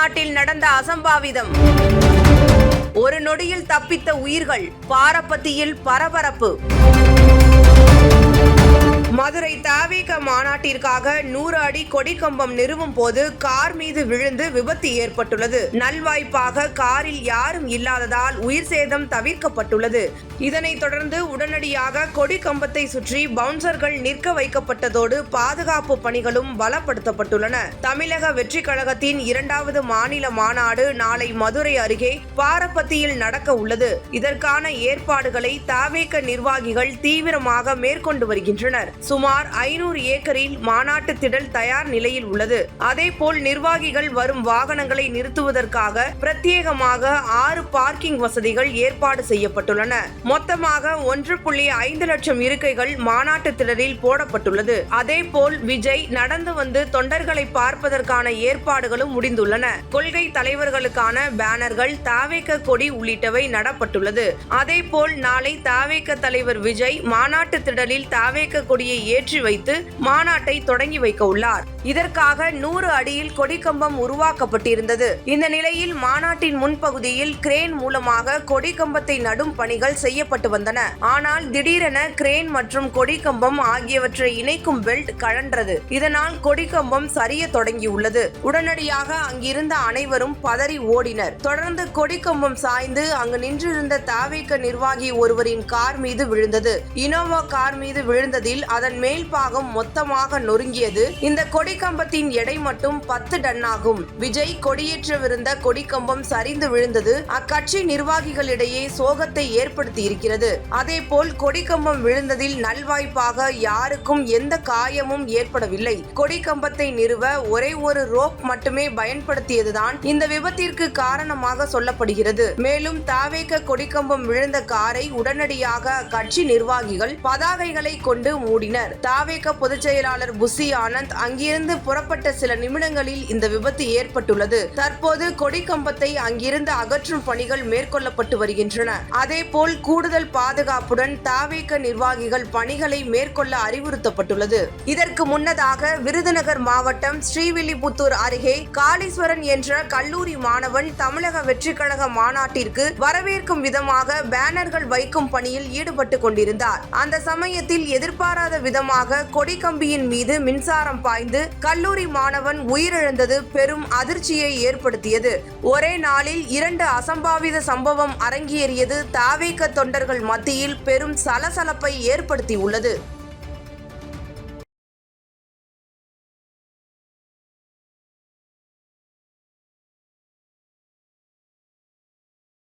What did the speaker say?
மாநாட்டில் நடந்த அசம்பாவிதம். ஒரு நொடியில் தப்பித்த உயிர்கள் பாரப்பத்தியில் பரபரப்பு. மாநாட்டிற்காக நூறு அடி கொடிக்கம்பம் நிறுவும் போது கார் மீது விழுந்து விபத்து ஏற்பட்டுள்ளது. நல்வாய்ப்பாக காரில் யாரும் இல்லாததால் உயிர் சேதம் தவிர்க்கப்பட்டுள்ளது. இதனைத் தொடர்ந்து உடனடியாக கொடிக்கம்பத்தை சுற்றி பவுன்சர்கள் நிற்க வைக்கப்பட்டதோடு பாதுகாப்பு பணிகளும் பலப்படுத்தப்பட்டுள்ளன. தமிழக வெற்றி கழகத்தின் இரண்டாவது மாநில மாநாடு நாளை மதுரை அருகே பாரப்பத்தியில் நடக்க உள்ளது. இதற்கான ஏற்பாடுகளை தாவேக நிர்வாகிகள் தீவிரமாக மேற்கொண்டு வருகின்றனர். சுமார் ஐநூறு ஏக்கர் ஏக்கரில் மாநாட்டு திடல் தயார் நிலையில் உள்ளது. அதேபோல் நிர்வாகிகள் வரும் வாகனங்களை நிறுத்துவதற்காக பிரத்யேகமாக ஆறு பார்க்கிங் வசதிகள் ஏற்பாடு செய்யப்பட்டுள்ளன. மொத்தமாக ஒன்று புள்ளி ஐந்து லட்சம் இருக்கைகள் மாநாட்டு திடலில் போடப்பட்டுள்ளது. அதேபோல் விஜய் நடந்து வந்து தொண்டர்களை பார்ப்பதற்கான ஏற்பாடுகளும் முடிந்துள்ளன. கொள்கை தலைவர்களுக்கான பேனர்கள் தாவேக்க கொடி உள்ளிட்டவை நடப்பட்டுள்ளது. அதேபோல் நாளை தாவேக்க தலைவர் விஜய் மாநாட்டு திடலில் தாவேக்க கொடியை ஏற்றி வைத்து மா மாநாட்டை தொடங்கி வைக்க உள்ளார். இதற்காக நூறு அடியில் கொடிக்கம்பம் உருவாக்கப்பட்டிருந்தது. இந்த நிலையில் மாநாட்டின் முன்பகுதியில் கிரேன் மூலமாக கொடிக்கம்பத்தை நடும் பணிகள் செய்யப்பட்டு வந்தன. ஆனால் திடீரென கிரேன் மற்றும் கொடிக்கம்பம் ஆகியவற்றை இணைக்கும் பெல்ட் கழன்றது. இதனால் கொடிக்கம்பம் சரிய தொடங்கியுள்ளது. உடனடியாக அங்கிருந்த அனைவரும் பதறி ஓடினர். தொடர்ந்து கொடிக்கம்பம் சாய்ந்து அங்கு நின்றிருந்த தாவேக்க நிர்வாகி ஒருவரின் கார் மீது விழுந்தது. இனோவா கார் மீது விழுந்ததில் அதன் மேல் பாகம் மொத்தமாக நொறுங்கியது. இந்த கொடிக்கம்பத்தின் எடை மட்டும் பத்து டன் ஆகும். விஜய் கொடியேற்றவிருந்த கொடிக்கம்பம் சரிந்து விழுந்தது. அக்கட்சி நிர்வாகிகளிடையே சோகத்தை ஏற்படுத்தி இருக்கிறது அதேபோல் கொடிக்கம்பம் விழுந்ததில் நல்வாய்ப்பாக யாருக்கும் எந்த காயமும் ஏற்படவில்லை. கொடிக்கம்பத்தை நிறுவ ஒரே ஒரு ரோப் மட்டுமே பயன்படுத்தியதுதான் இந்த விபத்திற்கு காரணமாக சொல்லப்படுகிறது. மேலும் தாவேக்க கொடிக்கம்பம் விழுந்த காரை உடனடியாக கட்சி நிர்வாகிகள் பதாகைகளை கொண்டு மூடினர். தாவேக்க பொதுச் செயலாளர் புசி ஆனந்த் அங்கிருந்து புறப்பட்ட சில நிமிடங்களில் இந்த விபத்து ஏற்பட்டுள்ளது. தற்போது கொடிக்கம்பத்தை அங்கிருந்து அகற்றும் பணிகள் மேற்கொள்ளப்பட்டு வருகின்றன. அதேபோல் கூடுதல் பாதுகாப்புடன் தாவேக்க நிர்வாகிகள் பணிகளை மேற்கொள்ள அறிவுறுத்தப்பட்டுள்ளது. இதற்கு முன்னதாக விருதுநகர் மாவட்டம் ஸ்ரீவில்லிபுத்தூர் அருகே காளீஸ்வரன் என்ற கல்லூரி மாணவன் தமிழக வெற்றிக்கழக மாநாட்டிற்கு வரவேற்கும் விதமாக பேனர்கள் வைக்கும் பணியில் ஈடுபட்டு கொண்டிருந்தார். அந்த சமயத்தில் எதிர்பாராத விதமாக கம்பியின் மீது மின்சாரம் பாய்ந்து கல்லூரி மாணவன் உயிரிழந்தது பெரும் அதிர்ச்சியை ஏற்படுத்தியது. ஒரே நாளில் இரண்டு அசம்பாவித சம்பவம் அரங்கேறியது. தாவேக்க தொண்டர்கள் மத்தியில் பெரும் சலசலப்பை ஏற்படுத்தியுள்ளது.